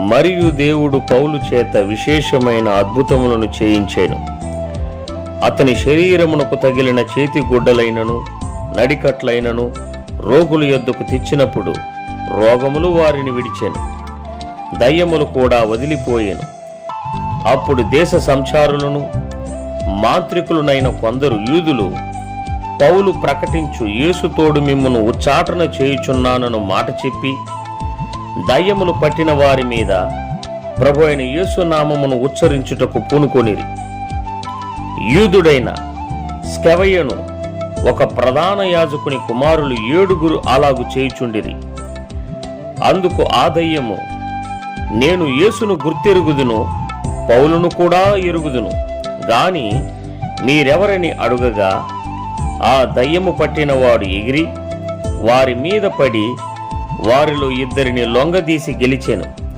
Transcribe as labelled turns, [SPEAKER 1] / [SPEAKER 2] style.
[SPEAKER 1] మరియు దేవుడు పౌలు చేత విశేషమైన అద్భుతములను చేయించాను. అతని శరీరమునకు తగిలిన చేతి గుడ్డలైనను నడికట్లైనను రోగుల యొద్దకు తెచ్చినప్పుడు రోగములు వారిని విడిచెను. దయ్యములు కూడా వదిలిపోయాను. అప్పుడు దేశ సంచారులను మాంత్రికులనైన కొందరు యూదులు పౌలు ప్రకటించు యేసుతోడు మిమ్మను ఉచ్చాటన చేయుచున్నానను మాట చెప్పి దయ్యములు పట్టిన వారి మీద ప్రభు అయిన యేసు నామమును ఉచ్చరించుటకు పూనుకొనిరి. యూదుడైన స్కెవయ్యను ఒక ప్రధాన యాజకుని కుమారులు ఏడుగురు అలాగు చేయుచుండిరి. అందుకు ఆ దయ్యము నేను యేసును గుర్తెరుగుదును పౌలును కూడా ఎరుగుదును గాని మీరెవరని అడుగగా ఆ దయ్యము పట్టినవాడు ఎగిరి వారి మీద పడి వారిలో ఇద్దరిని లొంగదీసి గెలిచెను.